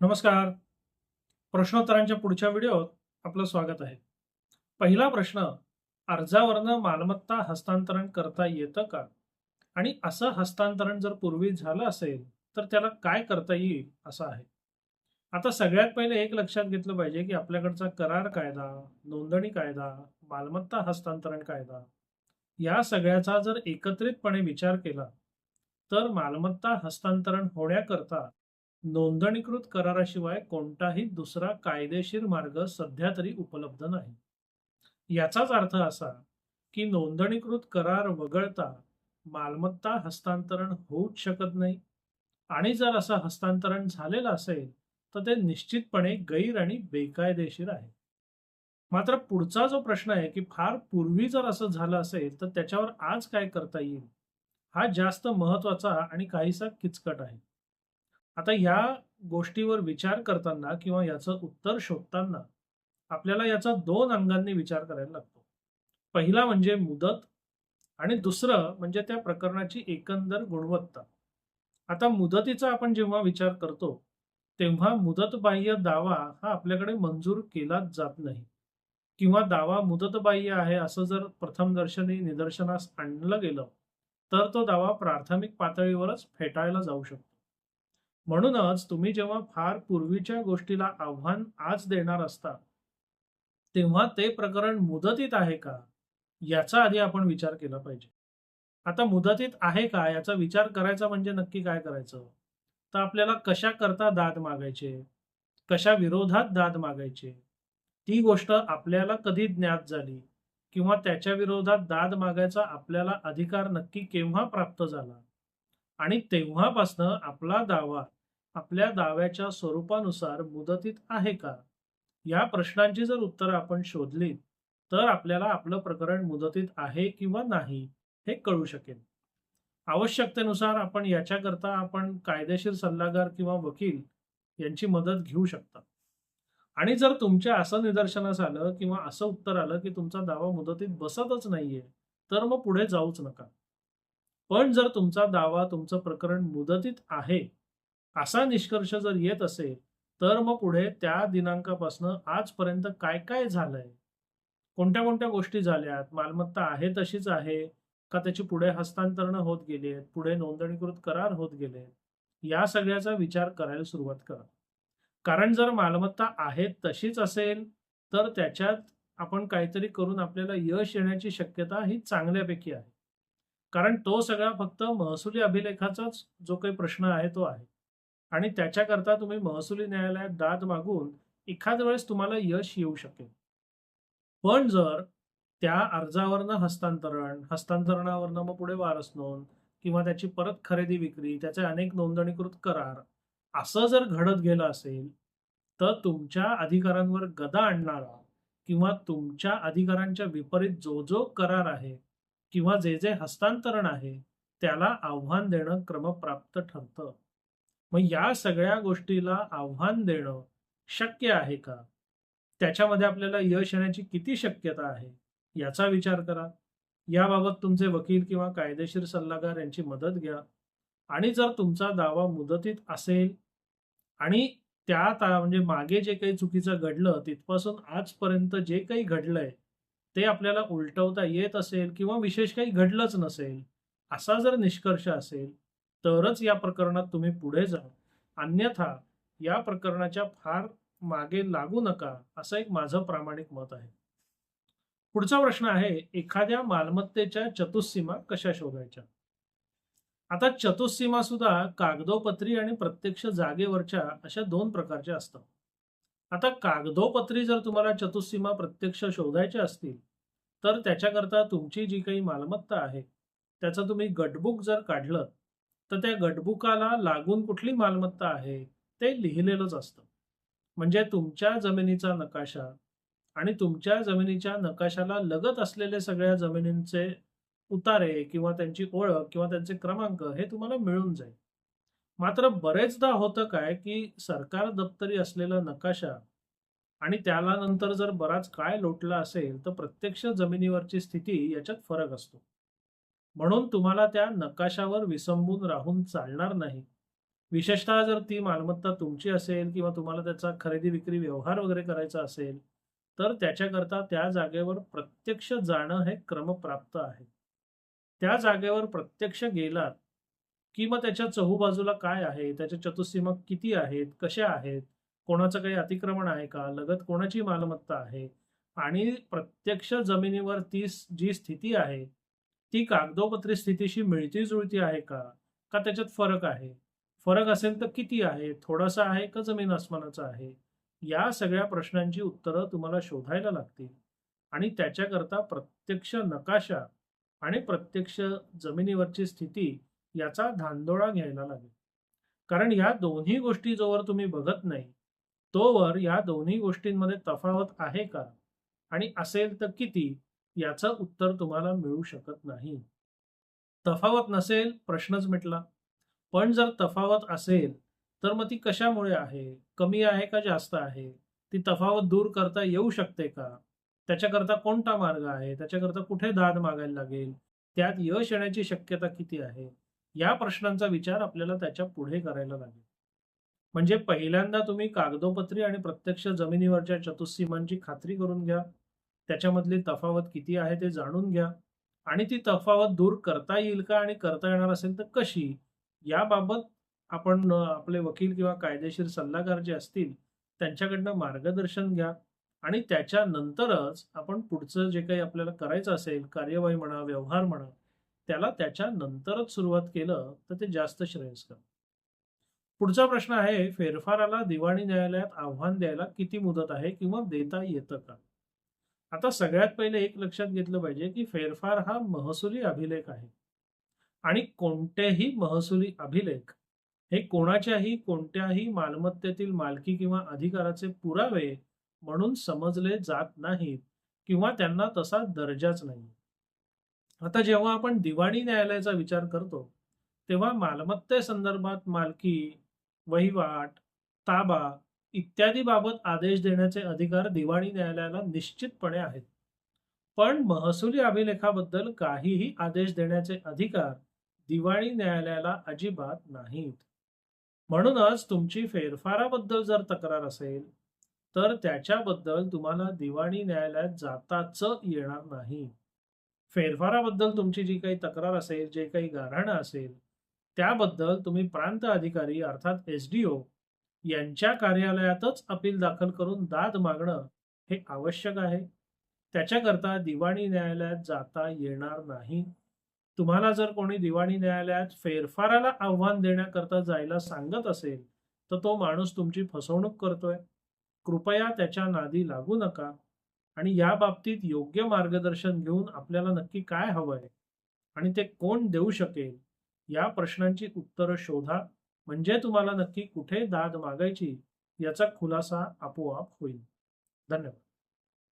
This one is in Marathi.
नमस्कार. प्रश्नोत्तरांच्या पुढच्या व्हिडिओत आपलं स्वागत आहे. पहिला प्रश्न अर्जावरनं मालमत्ता हस्तांतरण करता येतं का? आणि असं हस्तांतरण जर पूर्वी झालं असेल तर त्याला काय करता येईल असं आहे. आता सगळ्यात पहिले एक लक्षात घेतलं पाहिजे की आपल्याकडचा करार कायदा नोंदणी कायदा मालमत्ता हस्तांतरण कायदा या सगळ्याचा जर एकत्रितपणे विचार केला तर मालमत्ता हस्तांतरण होण्याकरता नोंदणीकृत कराराशिवाय कोणताही दुसरा कायदेशीर मार्ग सध्या तरी उपलब्ध नाही. याचाच अर्थ असा की नोंदणीकृत करार वगळता मालमत्ता हस्तांतरण होऊच शकत नाही आणि जर असं हस्तांतरण झालेलं असेल तर ते निश्चितपणे गैर आणि बेकायदेशीर आहे. मात्र पुढचा जो प्रश्न आहे की फार पूर्वी जर असं झालं असेल तर त्याच्यावर आज काय करता येईल? हा जास्त महत्त्वाचा आणि काहीसा किचकट आहे. आता ह्या गोष्टीवर विचार करताना किंवा याचं उत्तर शोधताना आपल्याला याचा दोन अंगांनी विचार करायला लागतो. पहिला म्हणजे मुदत आणि दुसरं म्हणजे त्या प्रकरणाची एकंदर गुणवत्ता. आता मुदतीचा आपण जेव्हा विचार करतो तेव्हा मुदतबाह्य दावा हा आपल्याकडे मंजूर केलाच जात नाही. किंवा दावा मुदतबाह्य आहे असं जर प्रथमदर्शनी निदर्शनास आणलं गेलं तर तो दावा प्राथमिक पातळीवरच फेटाळला जाऊ शकतो. म्हणूनच तुम्ही जेव्हा फार पूर्वीच्या गोष्टीला आव्हान आज देणार असता तेव्हा ते प्रकरण मुदतीत आहे का? याचा आधी आपण विचार केला पाहिजे. आता मुदतीत आहे का? याचा विचार करायचा म्हणजे नक्की काय करायचं? तर आपल्याला कशा करता दाद मागायचे? कशा विरोधात दाद मागायचे? ती गोष्ट आपल्याला कधी ज्ञात झाली? किंवा त्याच्या विरोधात दाद मागायचा आपल्याला अधिकार नक्की केव्हा प्राप्त झाला? आणि तेव्हापासनं आपला दावा आपल्या दाव्याच्या स्वरूपानुसार मुदतीत आहे का? या प्रश्नांची जर उत्तरं आपण शोधली तर आपल्याला आपलं प्रकरण मुदतीत आहे किंवा नाही हे कळू शकेल. आवश्यकतेनुसार आपण याच्याकरता आपण कायदेशीर सल्लागार किंवा वकील यांची मदत घेऊ शकता. आणि जर तुमच्या असं निदर्शनास आलं किंवा असं उत्तर आलं की तुमचा दावा मुदतीत बसतच नाहीये तर मग पुढे जाऊच नका. पण जर तुमचा दावा तुमचं प्रकरण मुदतीत आहे असा निष्कर्ष जर येत असेल तर मग पुढे त्या दिनांकापासून आजपर्यंत काय काय झालंय? कोणत्या कोणत्या गोष्टी झाल्यात? मालमत्ता आहे तशीच आहे का त्याची पुढे हस्तांतरण होत गेली आहेत पुढे नोंदणीकृत करार होत गेले या सगळ्याचा विचार करायला सुरुवात करा. कारण जर मालमत्ता आहे तशीच असेल तर त्याच्यात आपण काहीतरी करून आपल्याला यश येण्याची शक्यता ही चांगल्यापैकी आहे. कारण तो सगळा फक्त महसुली अभिलेखाचाच जो काही प्रश्न आहे तो आहे. आणि त्याच्याकरता तुम्ही महसुली न्यायालयात दाद मागून एखाद वेळेस तुम्हाला यश येऊ शकेल. पण जर त्या अर्जावरनं हस्तांतरण हस्तांतरणावरनं मग पुढे वारस नोंद किंवा त्याची परत खरेदी विक्री त्याचे अनेक नोंदणीकृत करार असं जर घडत गेलं असेल तर तुमच्या अधिकारांवर गदा आणणारा किंवा तुमच्या अधिकारांच्या विपरीत जो जो करार आहे किंवा जे जे हस्तांतरण आहे त्याला आव्हान देणं क्रमप्राप्त ठरतं. मग या सगळ्या गोष्टीला आव्हान देणं शक्य आहे का? त्याच्यामध्ये आपल्याला यश येण्याची किती शक्यता आहे? याचा विचार करा. याबाबत तुमचे वकील किंवा कायदेशीर सल्लागार यांची मदत घ्या. आणि जर तुमचा दावा मुदतीत असेल आणि त्या ता- म्हणजे मागे जे काही चुकीचं घडलं तिथपासून आजपर्यंत जे काही घडलंय ते आपल्याला उलटवता येत असेल किंवा विशेष काही घडलंच नसेल असा जर निष्कर्ष असेल तरच या प्रकरणात तुम्ही पुढे जा. अन्यथा या प्रकरणाच्या फार मागे लागू नका असं एक माझं प्रामाणिक मत आहे. पुढचा प्रश्न आहे एखाद्या मालमत्तेच्या चतुस्सीमा कशा शोधायच्या? आता चतुस्सीमा सुद्धा कागदोपत्री आणि प्रत्यक्ष जागेवरच्या अशा दोन प्रकारच्या असतात. आता कागदोपत्री जर तुम्हाला चतुस्सीमा प्रत्यक्ष शोधायच्या असतील तर त्याच्याकरता तुमची जी काही मालमत्ता आहे त्याचं तुम्ही गटबुक जर काढलं तर त्या गटबुकाला लागून कुठली मालमत्ता आहे ते लिहिलेलंच असतं. म्हणजे तुमच्या जमिनीचा नकाशा आणि तुमच्या जमिनीच्या नकाशाला लगत असलेले सगळ्या जमिनींचे उतारे किंवा त्यांची ओळख किंवा त्यांचे क्रमांक हे तुम्हाला मिळून जाईल. मात्र बरेचदा होतं काय की सरकार दप्तरी असलेला नकाशा आणि त्याला नंतर जर बराच काय लोटला असेल तर प्रत्यक्ष जमिनीवरची स्थिती याच्यात फरक असतो. म्हणून तुम्हाला त्या नकाशावर विसंबून राहून चालणार नाही. विशेषतः जर ती मालमत्ता तुमची असेल किंवा तुम्हाला त्याचा खरेदी विक्री व्यवहार वगैरे करायचा असेल तर त्याच्याकरता त्या जागेवर प्रत्यक्ष जाणं हे क्रमप्राप्त आहे. त्या जागेवर प्रत्यक्ष गेलात की मग त्याच्या चहूबाजूला काय आहे? त्याच्या चतुसीमा किती आहेत? कशा आहेत? कोणाचं काही अतिक्रमण आहे का? लगत कोणाची मालमत्ता आहे? आणि प्रत्यक्ष जमिनीवर ती जी स्थिती आहे ती कागदोपत्री स्थितीशी मिळती जुळती आहे का? का त्याच्यात फरक आहे? फरक असेल तर किती आहे? थोडासा आहे का जमीन आसमानाचा आहे? या सगळ्या प्रश्नांची उत्तरं तुम्हाला शोधायला लागतील. आणि त्याच्याकरता प्रत्यक्ष नकाशा आणि प्रत्यक्ष जमिनीवरची स्थिती याचा धांदोळा घ्यायला लागेल. कारण या दोन्ही गोष्टी जोवर तुम्ही बघत नाही तोवर या दोन्ही गोष्टींमध्ये तफावत आहे का? आणि असेल तर किती? याचं उत्तर तुम्हाला मिळू शकत नाही. तफावत नसेल प्रश्नच मिटला. पण जर तफावत असेल तर मग ती कशामुळे आहे? कमी आहे का जास्त आहे? ती तफावत दूर करता येऊ शकते का? त्याच्याकरता कोणता मार्ग आहे? त्याच्याकरता कुठे दाद मागायला लागेल? त्यात यश येण्याची शक्यता किती आहे? या प्रश्नांचा विचार आपल्याला त्याच्या पुढे करायला लागेल. म्हणजे पहिल्यांदा तुम्ही कागदोपत्री आणि प्रत्यक्ष जमिनीवरच्या चतुस्सीमांची खात्री करून घ्या. त्याच्यामधली तफावत किती आहे ते जाणून घ्या. आणि ती तफावत दूर करता येईल का आणि करता येणार असेल तर कशी? याबाबत आपण आपले वकील किंवा कायदेशीर सल्लागार जे असतील त्यांच्याकडनं मार्गदर्शन घ्या. आणि त्याच्यानंतरच आपण पुढचं जे काही आपल्याला करायचं असेल कार्यवाही म्हणा व्यवहार म्हणा त्याला त्याच्यानंतरच सुरुवात केलं तर ते जास्त श्रेयस्कर. पुढचा प्रश्न आहे फेरफाराला दिवाणी न्यायालयात आव्हान द्यायला किती मुदत आहे किंवा देता येतं का? आता सगळ्यात पहिले एक लक्षात घेतलं पाहिजे की फेरफार हा महसुली अभिलेख आहे. आणि कोणतेही महसुली अभिलेख हे कोणाच्याही कोणत्याही मालमत्तेतील मालकी किंवा अधिकाराचे पुरावे म्हणून समजले जात नाहीत किंवा त्यांना तसा दर्जाच नाही. आता जेव्हा आपण दिवाणी न्यायालयाचा विचार करतो तेव्हा मालमत्तेसंदर्भात मालकी वहिवाट ताबा इत्यादी बाबत आदेश देण्याचे अधिकार दिवाणी न्यायालयाला निश्चितपणे आहेत. पण महसुली अभिलेखाबद्दल काहीही आदेश देण्याचे अधिकार दिवाणी न्यायालयाला अजिबात नाहीत. म्हणूनच तुमची फेरफाराबद्दल जर तक्रार असेल तर त्याच्याबद्दल तुम्हाला दिवाणी न्यायालयात जाताच येणार नाही. फेरफाराबद्दल तुमची जी काही तक्रार असेल जे काही गाऱ्हाणं असेल त्याबद्दल तुम्ही प्रांत अधिकारी अर्थात एस डी ओ यांच्या कार्यालयातच अपील दाखल करून दाद मागणं हे आवश्यक आहे. त्याच्याकरता दिवाणी न्यायालयात जाता येणार नाही. तुम्हाला जर कोणी दिवाणी न्यायालयात फेरफाराला आव्हान देण्याकरता जायला सांगत असेल तर तो माणूस तुमची फसवणूक करतोय. कृपया त्याच्या नादी लागू नका आणि या बाबतीत योग्य मार्गदर्शन घेऊन आपल्याला नक्की काय हवंय आणि ते कोण देऊ शकेल या प्रश्नांची उत्तरं शोधा. म्हणजे तुम्हाला नक्की कुठे दाद मागायची याचा खुलासा आपोआप होईल. धन्यवाद.